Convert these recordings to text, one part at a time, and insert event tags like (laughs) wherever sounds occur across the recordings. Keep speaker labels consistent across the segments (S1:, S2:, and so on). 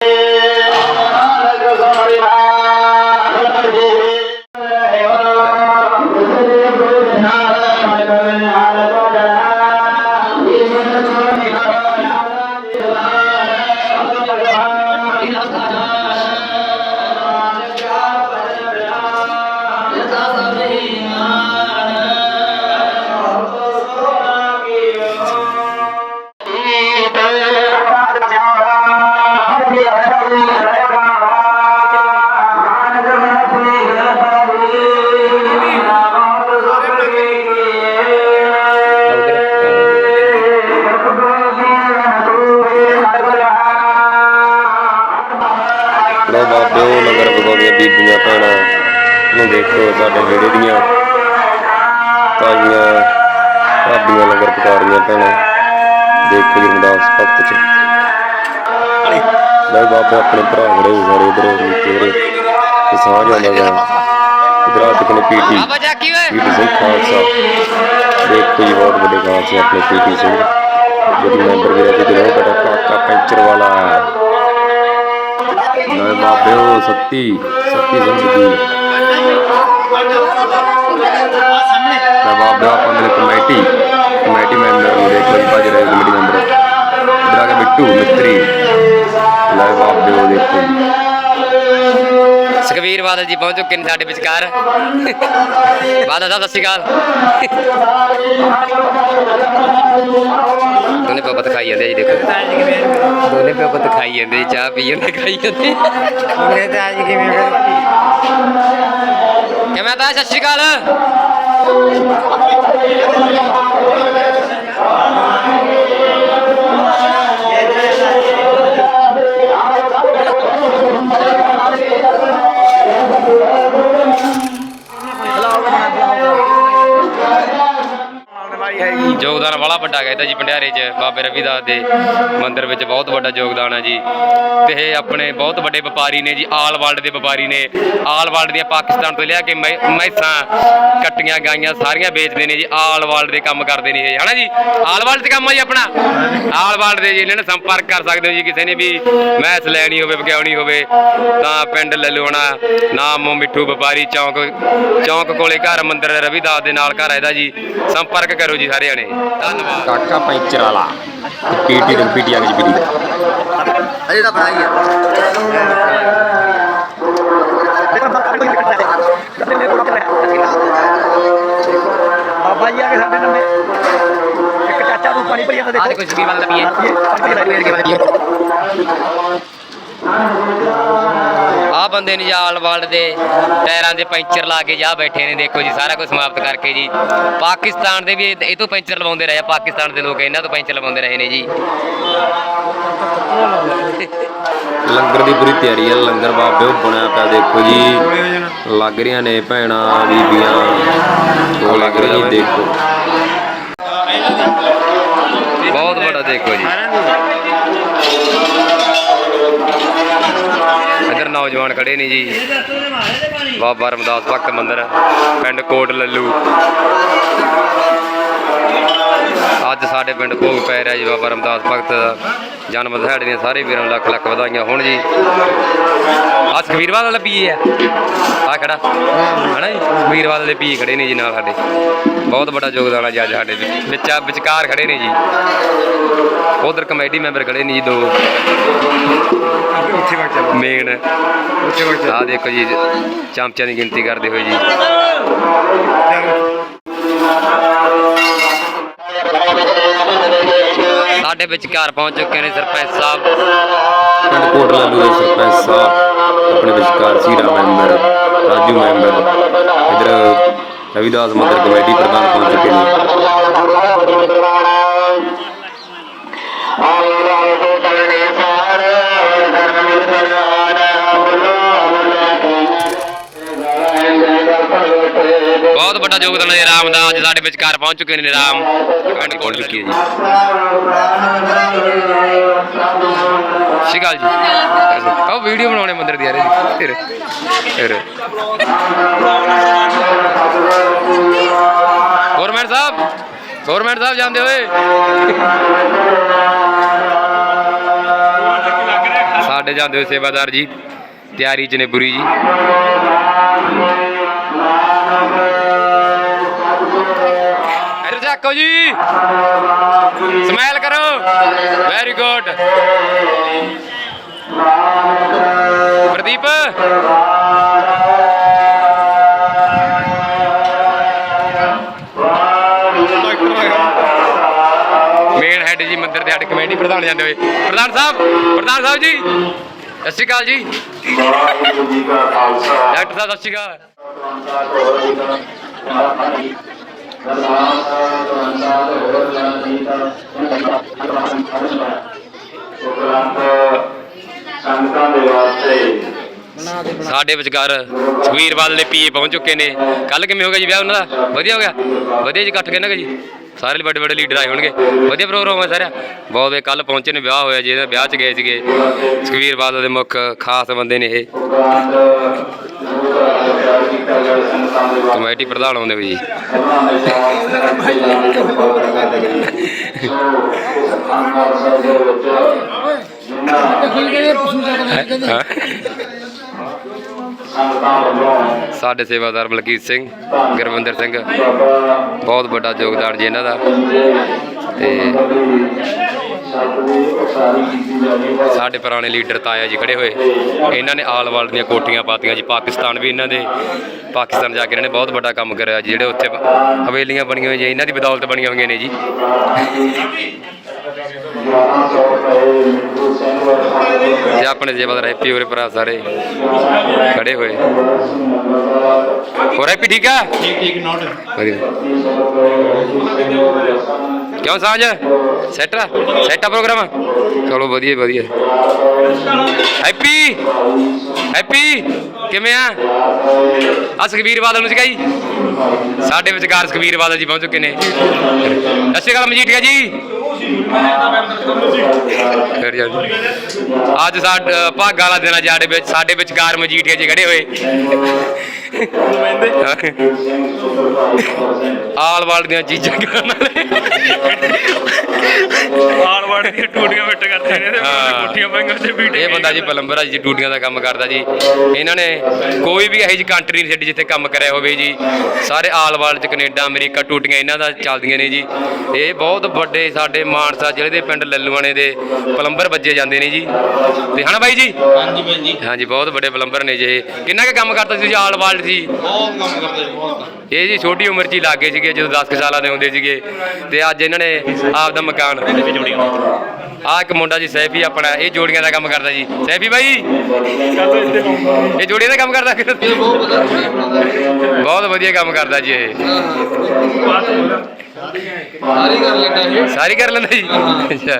S1: ਲੋ ਬਾਬਿਓ ਨਗਰ ਬਗੋਦੀਆਂ ਬੀਬੀਆਂ ਭੈਣਾਂ ਨੂੰ ਦੇਖੋ ਸਾਡੇ ਵਿਹੜੇ ਦੀਆਂ ਤਾਈਆਂ ਭਾਬੀਆਂ ਲੰਗਰ ਪਕਾ ਰਹੀਆਂ ਭੈਣਾਂ ਦੇਖੋ ਜੀ ਰਮਦਾਸ ਭਗਤ ਚ। ਲੈ ਬਾਬੇ ਆਪਣੇ ਭਰਾ ਖੜੇ ਸਾਰੇ ਇਧਰ ਤੇਰੇ ਤੇ ਸਾਂਝ ਆਉਂਦਾ ਗਾ ਇਧਰ ਆ ਟਿਕਨੇ ਪੀਟੀ ਪੀਟੀ ਸਿੰਘ ਖਾਲਸਾ। ਦੇਖੋ ਜੀ ਬਹੁਤ ਵੱਡੇ ਖਾਲਸੇ ਆਪਣੇ ਪੀਟੀ ਸਿੰਘ। ਜਿਹੜੀ ਮੈਂਬਰ ਵੀ ਰਹਿ ਨੇ ਉਹ ਬੜਾ ਕਾਕਾ ਪੈਂਚਰ ਵਾਲਾ ਨਾਲੇ ਬਾਬਿਓ ਸੱਤੀ ਸੱਤੀ ਜ਼ਿੰਦਗੀ ਨਾ ਬਾਬਿਓ ਆਪਾਂ ਨੇ ਕਮੇਟੀ। ਕਮੇਟੀ ਮੈਂਬਰ ਨੂੰ ਦੇਖੋ ਜੀ ਰਹੇ ਕਮੇਟੀ ਮੈਂਬਰ। ਇਧਰ ਆ ਕੇ ਬਿੱਟੂ ਮਿੱਤਰੀ ਲੈ ਬਾਬਿਓ ਦੇਖੋ।
S2: ਸੁਖਵੀਰ ਬਾਦਲ ਜੀ ਪਹੁੰਚ ਚੁੱਕੇ ਨੇ ਸਾਡੇ ਵਿਚਕਾਰ। ਬਾਦਲ ਸਾਹਿਬ ਸਤਿ ਸ਼੍ਰੀ ਅਕਾਲ। ਦੋਨੇ ਪਪਤ ਖਾਈ ਜਾਂਦੇ ਜੀ ਦੇਖੋ। ਦੋਨੇ ਪਪਤ ਖਾਈ ਜਾਂਦੇ ਜੀ ਚਾਹ ਪੀ ਜਾਂਦੇ ਖਾਈ ਜਾਂਦੇ
S3: ਮੇਰੇ ਤਾਂ ਅੱਜ ਕਿਵੇਂ ਫਿਰ?
S2: ਕਿਵੇਂ ਤਾਂ ਸਤਿ ਸ਼੍ਰੀ ਅਕਾਲ? ਵੱਡਾ ਕਹਿਤਾ ਜੀ ਭੰਡਿਆਰੇ 'ਚ, ਬਾਬੇ ਰਵੀਦਾਸ ਦੇ ਮੰਦਿਰ ਵਿੱਚ ਬਹੁਤ ਵੱਡਾ ਯੋਗਦਾਨ ਹੈ ਜੀ। ਤੇ ਇਹ ਆਪਣੇ ਬਹੁਤ ਵੱਡੇ ਵਪਾਰੀ ਨੇ ਜੀ, ਆਲ ਵਰਲਡ ਦੇ ਵਪਾਰੀ ਨੇ। ਆਲ ਵਰਲਡ ਦੀਆਂ ਪਾਕਿਸਤਾਨ ਤੋਂ ਲਿਆ ਕੇ ਮੈ- ਮੈਸਾਂ ਕੱਟੀਆਂ, ਗਾਈਆਂ ਸਾਰੀਆਂ ਵੇਚਦੇ ਨੇ ਜੀ, ਆਲ ਵਰਲਡ ਦੇ ਕੰਮ ਕਰਦੇ ਨੇ ਇਹ, ਹਨਾ ਜੀ? ਆਲ ਵਰਲਡ ਤੇ ਕੰਮ ਆ ਜੀ ਆਪਣਾ? ਆਲ ਵਰਲਡ ਦੇ ਜੀ ਇਹਨਾਂ ਨਾਲ ਸੰਪਰਕ ਕਰ ਸਕਦੇ ਹੋ ਜੀ, ਕਿਸੇ ਨੇ ਵੀ ਮੈਸ ਲੈਣੀ ਹੋਵੇ ਵਿਗਿਆਉਣੀ ਹੋਵੇ, ਤਾਂ ਪਿੰਡ ਲੱਲੂਣਾ, ਨਾਮ ਮਿੱਠੂ ਵਪਾਰੀ ਚੌਂਕ ਚੌਂਕ ਕੋਲੇ ਘਰ ਮੰਦਿਰ ਰਵੀਦਾਸ ਦੇ ਨਾਲ ਘਰ ਹੈ ਇਹਦਾ ਜੀ। ਸੰਪਰਕ ਕਰੋ ਜੀ ਸਾਰਿਆਂ ਨੇ। ਧੰਨਵਾਦ।
S1: ਕਾਕਾ ਪੈਂਚਰ ਵਾਲਾ ਪੀਟੀ ਤੇ ਪੀਟੀ ਆ ਗਈ ਪੀਟੀ
S3: ਅਜੇ ਤਾਂ ਬਣਾਈ ਆ ਬਾਬਾ ਜੀ ਆ ਕੇ ਸਾਡੇ ਨੰਬੇ ਇੱਕ ਚਾਚਾ ਨੂੰ ਪਾਣੀ ਭਰੀ ਜਾਂਦਾ
S2: ਆਹ
S3: ਦੇਖੋ
S2: ਦੇਖੋ ਸੁਖਬੀਰ ਬਾਦਲ ਦਾ ਪੀਏ ਆ ਬੰਦੇ ਨੇ ਜਾਲ ਵਰਲਡ ਦੇ ਟਾਇਰਾਂ ਦੇ ਪੈਂਚਰ ਲਾ ਕੇ ਜਾ ਬੈਠੇ ਨੇ ਦੇਖੋ ਜੀ ਸਾਰਾ ਕੁਝ ਸਮਾਪਤ ਕਰਕੇ ਜੀ। ਪਾਕਿਸਤਾਨ ਦੇ ਵੀ ਇਹ ਤੋਂ ਪੈਂਚਰ ਲਵਾਉਂਦੇ ਰਹੇ ਆ, ਪਾਕਿਸਤਾਨ ਦੇ ਲੋਕ ਇਹਨਾਂ ਤੋਂ ਪੈਂਚਰ ਲਵਾਉਂਦੇ ਰਹੇ ਨੇ ਜੀ।
S1: ਲੰਗਰ ਦੀ ਪੂਰੀ ਤਿਆਰੀ ਹੈ ਲੰਗਰ ਬਾਬੇ ਉਹ ਬਣਿਆ ਪਿਆ ਦੇਖੋ ਜੀ। ਲੱਗ ਰਹੀਆਂ ਨੇ ਭੈਣਾਂ ਬੀਬੀਆਂ ਉਹ ਲੱਗ ਰਹੀ ਦੇਖੋ।
S2: ਬਹੁਤ ਵੱਡਾ ਦੇਖੋ ਜੀ। ਨੌਜਵਾਨ ਖੜੇ ਨੇ ਜੀ। ਬਾਬਾ ਰਮਦਾਸ ਭਗਤ ਮੰਦਿਰ, ਪਿੰਡ ਕੋਟ ਲੱਲੂ। ਅੱਜ ਸਾਡੇ ਪਿੰਡ ਭੋਗ ਪੈ ਰਿਹਾ ਜੀ ਬਾਬਾ ਰਮਦਾਸ ਭਗਤ ਦਾ। ਜਨਮ ਦਿਹਾੜੇ ਦੀਆਂ ਸਾਰੇ ਵੀਰਾਂ ਨੂੰ ਲੱਖ ਲੱਖ ਵਧਾਈਆਂ। ਹੋਣ ਜੀ ਅੱਜ ਕਬੀਰਵਾਲ ਵਾਲਾ ਪੀਏ ਆ। ਆ ਖੜਾ। ਹਨਾ ਜੀ? ਕਬੀਰਵਾਲ ਦੇ ਪੀਏ ਖੜੇ ਨੇ ਜੀ ਨਾਲ ਸਾਡੇ। ਬਹੁਤ ਵੱਡਾ ਯੋਗਦਾਨ ਆ ਜੀ ਅੱਜ ਸਾਡੇ ਵਿੱਚ। ਵਿੱਚ- ਵਿਚਕਾਰ ਖੜੇ ਨੇ ਜੀ। ਉਧਰ ਕਮੇਟੀ ਮੈਂਬਰ ਖੜੇ ਨੇ ਜੀ ਦੋ।
S3: ਉੱਥੇ ਵਗ ਚੱਲ।
S2: ਮੇਨ।
S3: ਉੱਥੇ ਵਗ
S2: ਆ ਦੇਖੋ ਜੀ ਚਮਚਿਆਂ ਦੀ ਗਿਣਤੀ ਕਰਦੇ ਹੋਏ ਜੀ। ਸਾਡੇ ਵਿਚਕਾਰ ਪਹੁੰਚ ਚੁੱਕੇ ਨੇ ਸਰਪੰਚ ਸਾਹਿਬ।
S1: ਪਿੰਡ ਕੋਟ ਲਾਲੂ ਦੇ ਸਰਪੰਚ ਸਾਹਿਬ, ਆਪਣੇ ਵਿਚਕਾਰ ਸੀਰਾ ਮੈਂਬਰ, ਰਾਜੂ ਮੈਂਬਰ, ਇਧਰ ਰਵਿਦਾਸ ਮੰਦਰ ਕਮੇਟੀ ਪ੍ਰਧਾਨ ਪਹੁੰਚ ਚੁੱਕੇ ਨੇ।
S2: ਬਹੁਤ ਵੱਡਾ ਯੋਗਦਾਨ ਹੈ ਰਾਮ ਦਾ। ਅੱਜ ਸਾਡੇ ਵਿਚਕਾਰ ਪਹੁੰਚ ਚੁੱਕੇ ਨੇ ਰਾਮ। ਪਿੰਡ ਕੋਟ ਚੁੱਕੀ ਹੈ ਜੀ। ਸ਼ਿਕਾਲ ਜੀ। ਆਹ ਵੀਡੀਓ ਬਣਾਉਣੇ ਮੰਦਿਰ ਦੀ ਯਾਰ ਜੀ। ਤੇਰੇ ਤੇਰੇ ਗਵਰਨਮੈਂਟ ਸਾਹਿਬ ਗਵਰਨਮੈਂਟ ਸਾਹਿਬ ਜਾਂਦੇ ਹੋਏ। ਸਾਡੇ ਸਾਡੇ ਜਾਂਦੇ ਹੋਏ ਸੇਵਾਦਾਰ ਜੀ ਤਿਆਰੀ ਚ ਨੇ ਬੁਰੀ ਜੀ। ਚੱਕੋ ਜੀ। ਸਮਾਈਲ ਕਰੋ। Very good Pradeep. Main head ਜੀ ਮੰਦਿਰ ਦੇ ਹੈਡ ਕਮੇਟੀ ਪ੍ਰਧਾਨ ਜਾਂਦੇ ਹੋਏ। ਪ੍ਰਧਾਨ ਸਾਹਿਬ ਪ੍ਰਧਾਨ ਸਾਹਿਬ ਜੀ ਸਤਿ ਸ਼੍ਰੀ ਅਕਾਲ ਜੀ। ਡਾਕਟਰ ਸਾਹਿਬ ਸਤਿ ਸ਼੍ਰੀ ਅਕਾਲ। ਸਾਡੇ ਵਿਚਕਾਰ ਸੁਖਵੀਰ ਬਾਦਲ ਦੇ ਪੀਏ ਪਹੁੰਚ ਚੁੱਕੇ ਨੇ। ਕੱਲ ਕਿਵੇਂ ਹੋ ਗਿਆ ਜੀ ਵਿਆਹ ਉਹਨਾਂ ਦਾ? ਵਧੀਆ ਹੋ ਗਿਆ? ਵਧੀਆ ਜੀ, ਇਕੱਠ ਕਹਿੰਦਾ ਕੁ ਜੀ? ਸਾਰੇ ਵੱਡੇ ਵੱਡੇ ਲੀਡਰ ਆਏ ਹੋਣਗੇ। ਵਧੀਆ ਪ੍ਰੋਗਰਾਮ ਹੈ ਸਾਰਾ ਬਹੁਤ ਵੇ ਕੱਲ ਪਹੁੰਚੇ ਨੇ ਵਿਆਹ ਹੋਇਆ ਜਿਹਦੇ ਵਿਆਹ 'ਚ ਗਏ ਸੀਗੇ। ਸੁਖਵੀਰ ਬਾਦਲ ਦੇ ਮੁੱਖ ਖਾਸ ਬੰਦੇ ਨੇ ਇਹ। ਕਮੇਟੀ ਪ੍ਰਧਾਨ ਆਉਂਦੇ ਵੀ ਜੀ। ਹਾਂ। ਸਾਡੇ ਸੇਵਾਦਾਰ ਬਲਕੀਤ ਸਿੰਘ, ਗੁਰਵਿੰਦਰ ਸਿੰਘ। ਬਹੁਤ ਵੱਡਾ ਯੋਗਦਾਨ ਜੀ ਇਹਨਾਂ ਦਾ। ਤੇ ਸਾਡੇ ਪੁਰਾਣੇ ਲੀਡਰ ਤਾਇਆ ਜੀ ਖੜੇ ਹੋਏ। ਇਹਨਾਂ ਨੇ ਆਲ ਵਰਲਡ ਦੀਆਂ ਕੋਟੀਆਂ ਪਾਤੀਆਂ ਜੀ। ਪਾਕਿਸਤਾਨ ਵੀ ਇਹਨਾਂ ਦੇ, ਪਾਕਿਸਤਾਨ ਜਾ ਕੇ ਇਹਨਾਂ ਨੇ ਬਹੁਤ ਵੱਡਾ ਕੰਮ ਕਰਿਆ ਜੀ। ਜਿਹੜੇ ਉੱਥੇ ਹਵੇਲੀਆਂ ਬਣੀਆਂ ਹੋਈਆਂ ਜੀ, ਇਹਨਾਂ ਦੀ ਬਦੌਲਤ ਬਣੀਆਂ ਹੋਈਆਂ ਨੇ ਜੀ।
S4: 1100 ਰੁਪਏ ਮਿੱਠੂ ਸਿੰਘ ਵਰਗਾ
S2: ਤੇ ਆਪਣੇ ਸੇਵਾਦਾਰ ਹੈਪੀ ਹੋਰੇ ਭਰਾ ਸਾਰੇ ਖੜੇ ਹੋਏ। ਹੋਰ ਹੈਪੀ ਠੀਕ ਆ? ਠੀਕ ਠੀਕ ਨੋਟ ਕਿਉਂ ਸਾਂਝ? ਸੈਟ ਆ? ਸੈਟ ਆ ਪ੍ਰੋਗਰਾਮ? ਚਲੋ ਵਧੀਆ ਵਧੀਆ। ਹੈਪੀ ਹੈਪੀ ਕਿਵੇਂ ਆ? ਆ ਸੁਖਬੀਰ ਬਾਦਲ ਨੂੰ ਸਿਖਾਈ। ਸਾਡੇ ਵਿਚਕਾਰ ਸੁਖਬੀਰ ਬਾਦਲ ਜੀ ਪਹੁੰਚ ਚੁੱਕੇ ਨੇ। ਸਤਿ ਸ਼੍ਰੀ ਅਕਾਲ ਮਜੀਠੀਆ ਜੀ। ਫਿਰ ਜਾ। ਅੱਜ ਸਾਡਾ ਭਾਗਾਂ ਵਾਲਾ ਦਿਨ ਆ, ਸਾਡੇ ਵਿੱਚ ਸਾਡੇ ਵਿਚਕਾਰ ਮਜੀਠੀਆ ਜੀ ਖੜੇ ਹੋਏ। (laughs) ਆਲ ਵਾਲ ਦੀਆਂ ਚੀਜ਼ਾਂ ਕਰਨ ਵਾਲੇ।
S5: ਆਲ ਵਾੜ ਦੀਆਂ ਟੂਟੀਆਂ ਫਿੱਟ ਕਰਦੇ ਨੇ ਤੇ। ਕੋਠੀਆਂ ਪਾਈਆਂ ਤੇ ਬੀਟੇ
S2: ਇਹ ਬੰਦਾ ਜੀ ਪਲੰਬਰ ਆ ਜੀ ਟੂਟੀਆਂ ਦਾ ਕੰਮ ਕਰਦਾ ਜੀ। ਇਹਨਾਂ ਨੇ ਕੋਈ ਵੀ ਇਹੋ ਜਿਹੀ ਕੰਟਰੀ ਨਹੀਂ ਛੱਡੀ ਜਿੱਥੇ ਕੰਮ ਕਰਿਆ ਹੋਵੇ ਜੀ। ਸਾਰੇ ਆਲ ਵਰਲਡ ਚ ਕੈਨੇਡਾ ਅਮਰੀਕਾ ਟੂਟੀਆਂ ਇਹਨਾਂ ਦਾ ਚੱਲਦੀਆਂ ਨੇ ਜੀ। ਇਹ ਬਹੁਤ ਵੱਡੇ ਸਾਡੇ ਮਾਨਸਾ ਜ਼ਿਲ੍ਹੇ ਦੇ ਪਿੰਡ ਲੱਲੂਆਣੇ ਦੇ ਪਲੰਬਰ ਵੱਜੇ ਜਾਂਦੇ ਨੇ ਜੀ। ਤੇ ਹਨਾ ਬਾਈ ਜੀ?
S5: ਹਾਂਜੀ ਬਾਈ ਜੀ।
S2: ਹਾਂਜੀ ਬਹੁਤ ਵੱਡੇ ਪਲੰਬਰ ਨੇ ਜੀ ਇਹ। ਕਿੰਨਾ ਕੁ ਕੰਮ ਕਰਦਾ ਸੀ ਤੁਸੀਂ ਆਲ ਵਰਲਡ ਸੀ।
S5: ਬਹੁਤ ਕੰਮ ਕਰਦੇ ਨੇ, ਬਹੁਤ
S2: ਇਹ ਜੀ ਛੋਟੀ ਉਮਰ 'ਚ ਹੀ ਲੱਗੇ ਸੀਗੇ ਜਦੋਂ 10 ਕੁ ਸਾਲਾਂ ਦੇ ਹੁੰਦੇ ਸੀਗੇ। ਤੇ ਅੱਜ ਇਹਨਾਂ ਨੇ ਆਪ ਦਾ ਮਕਾਨ ਆ ਇੱਕ ਮੁੰਡਾ ਜੀ ਸੈਫੀ ਆਪਣਾ ਇਹ ਜੋੜੀਆਂ ਦਾ ਕੰਮ ਕਰਦਾ ਜੀ। ਸੈਫੀ ਬਾਈ? ਇਹ ਜੋੜੀਆਂ ਦਾ ਕੰਮ ਕਰਦਾ ਬਹੁਤ ਵਧੀਆ ਕੰਮ ਕਰਦਾ ਜੀ ਇਹ।
S5: ਸਾਰੀ ਕਰ ਲੈਂਦਾ ਇਹ।
S2: ਸਾਰੀ ਕਰ ਲੈਂਦਾ ਜੀ। ਅੱਛਾ।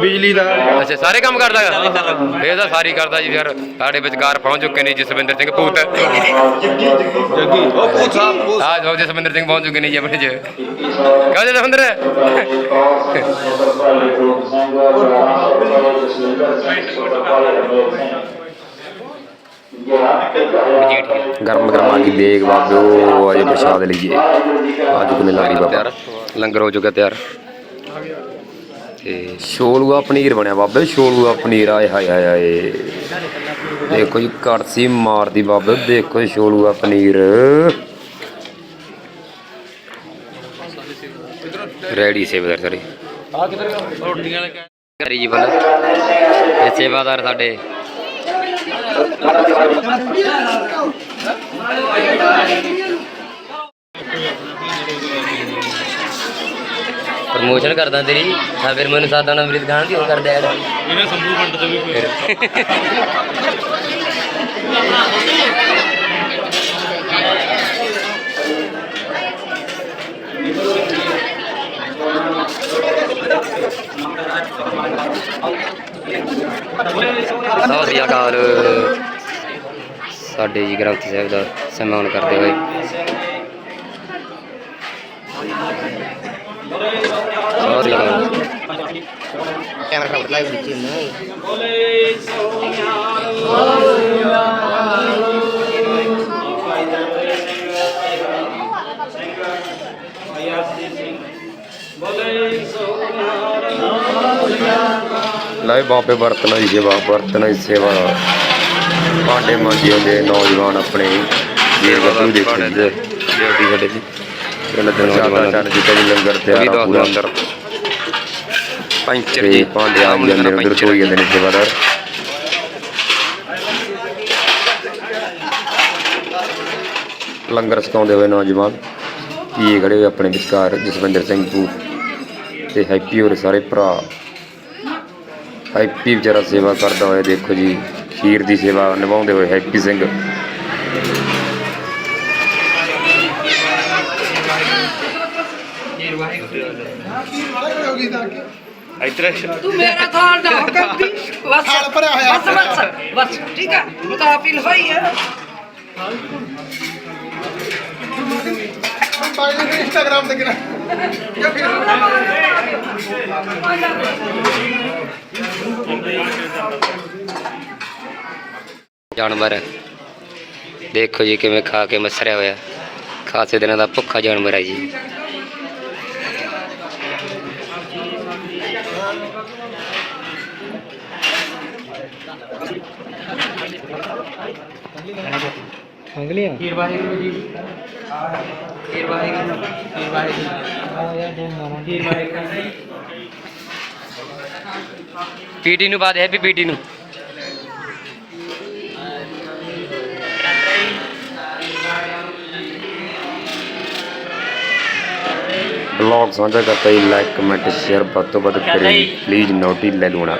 S5: ਬਿਜਲੀ ਦਾ।
S2: ਅੱਛਾ ਸਾਰੇ ਕੰਮ ਕਰਦਾ ਹੈਗਾ ਇਹ ਤਾਂ ਸਾਰੀ ਕਰਦਾ ਜੀ ਫਿਰ ਸਾਡੇ ਵਿਚਕਾਰ ਪਹੁੰਚ ਚੁੱਕੇ ਨੇ ਜਸਵਿੰਦਰ ਸਿੰਘ ਭੂਤ।
S5: ਜੱਗੀ। ਉਹ
S2: ਆ ਜੋ ਜਸਵਿੰਦਰ ਸਿੰਘ ਪਹੁੰਚ ਚੁੱਕੇ ਨੇ ਜੀ ਆਪਣੇ ਚ। ਕਹੋ ਜਸਵਿੰਦਰ? ਗਰਮ ਗਰਮ ਆ ਗਈ ਦੇਗ ਬਾਬਿਓ ਅਜੇ ਪ੍ਰਸ਼ਾਦ ਲਈਏ। ਅੱਜ ਕੋਨੇ ਲਾੜੀ ਬਾਬਾ। ਲੰਗਰ ਹੋ ਚੁੱਕਾ ਤਿਆਰ। ਤੇ ਛੋਲੂਆ ਪਨੀਰ ਬਣਿਆ ਬਾਬੇ ਛੋਲੂਆ ਪਨੀਰ ਆਏ ਹਾਏ ਹਾਏ ਹਾਏ। ਦੇਖੋ ਜੀ ਕੜਸੀ ਮਾਰਦੀ ਬਾਬੇ ਦੇਖੋ ਛੋਲੂਆ ਪਨੀਰ। ਰੈਡੀ ਸੇਵਾਦਾਰ ਸਾਰੇ।
S5: ਰੋਟੀਆਂ ਵਾਲੇ
S2: ਕਰੀ ਜੀ ਬਲ। ਇਹ ਸੇਵਾਦਾਰ ਸਾਡੇ ਪ੍ਰਮੋਸ਼ਨ ਕਰਦਾ ਤੇਰੀ ਹਾਂ ਫਿਰ ਮੈਨੂੰ ਸਾਦਾ ਨਾਮ ਅਮ੍ਰਿਤ ਖਾਨ ਦੀ ਹੋਰ ਕਰਦਾ ਐਡ
S5: ਇਹਨੇ ਸੰਭੂ ਪਿੰਡ ਤੋਂ ਵੀ ਕੋਈ
S2: ਸਤਿ ਸ੍ਰੀ ਅਕਾਲ। ਸਾਡੇ ਜੀ ਗ੍ਰੰਥ ਸਾਹਿਬ ਦਾ ਸਨਮਾਨ ਕਰਦੇ ਹੋਏ। ਕੈਮਰਾ
S6: ਲਾਈਵ ਦਿੱਤੀ ਨਾ ਬੋਲੇ ਸੋਨਿਆ
S1: ਲੈ ਬਾਬੇ ਵਰਤਣਾ ਦੀ ਸੇਵਾ ਵਰਤਣਾ ਦੀ ਸੇਵਾ। ਭਾਂਡੇ ਮਾਂਜੀ ਹੁੰਦੇ ਨੌਜਵਾਨ ਆਪਣੇ। ਵੀਰ ਗੱਭਰੂ ਦੇਖੋ ਜੀ ਡਿਊਟੀ ਸਾਡੇ ਦੀ। ਪਿੰਡ ਦੇ ਨੌਜਵਾਨ ਚੱਲ ਜੀ ਜੀ ਲੰਗਰ ਤਿਆਰ ਆ ਪੂਰਾ। ਅੰਦਰ।
S2: ਪੈਂਚਰ
S1: ਤੇ
S2: ਜੀ।
S1: ਭਾਂਡੇ ਆ ਜਾਂਦੇ ਨੇ ਉਧਰ ਧੋਈ ਜਾਂਦੇ ਨੇ ਸੇਵਾਦਾਰ। ਲੰਗਰ ਛਕਾਉਂਦੇ ਹੋਏ ਨੌਜਵਾਨ। ਕੀ ਖੜੇ ਹੋਏ ਆਪਣੇ ਵਿਚਕਾਰ ਜਸਵਿੰਦਰ ਸਿੰਘ ਪੂ ਤੇ ਹੈਪੀ ਹੋਰ ਸਾਰੇ ਭਰਾ। ਹੈਪੀ ਵਿਚਾਰਾ ਸੇਵਾ ਕਰਦਾ ਹੋਇਆ ਦੇਖੋ ਜੀ ਖੀਰ ਦੀ ਸੇਵਾ ਨਿਭਾਉਂਦੇ ਹੋਏ ਹੈਪੀ ਸਿੰਘ।
S7: ਤੂੰ ਮੇਰਾ ਥਾਲ ਨਾ ਕਰਦੀ। ਬਸ ਥਾਲ ਭਰਿਆ ਹੋਇਆ ਬਸ ਬਸ ਬਸ ਠੀਕ ਹੈ ਮੈਂ ਤਾਂ ਅਪੀਲ ਹੋਈ ਹੈ
S3: ਇੰਸਟਾਗ੍ਰਾਮ ਤੇ ਕਿਰਾ
S6: ਜਾਨਵਰ। ਦੇਖੋ ਜੀ ਕਿਵੇਂ ਖਾ ਕੇ ਮਸਰਿਆ ਹੋਇਆ। ਖਾਸੇ ਦਿਨਾਂ ਦਾ ਭੁੱਖਾ ਜਾਨਵਰ ਹੈ ਜੀ।
S2: ਪੀਟੀ ਨੂੰ ਬਾਅਦ ਹੈਪੀ ਪੀਟੀ ਨੂੰ।
S1: ਬਲੌਗ ਸਾਂਝਾ ਕਰਤਾ ਜੀ ਲਾਈਕ ਕਮੈਂਟ ਸ਼ੇਅਰ ਵੱਧ ਤੋਂ ਵੱਧ ਕਰੇ ਪਲੀਜ਼ ਨੋਟੀ ਲੈ ਲੂਣਾ।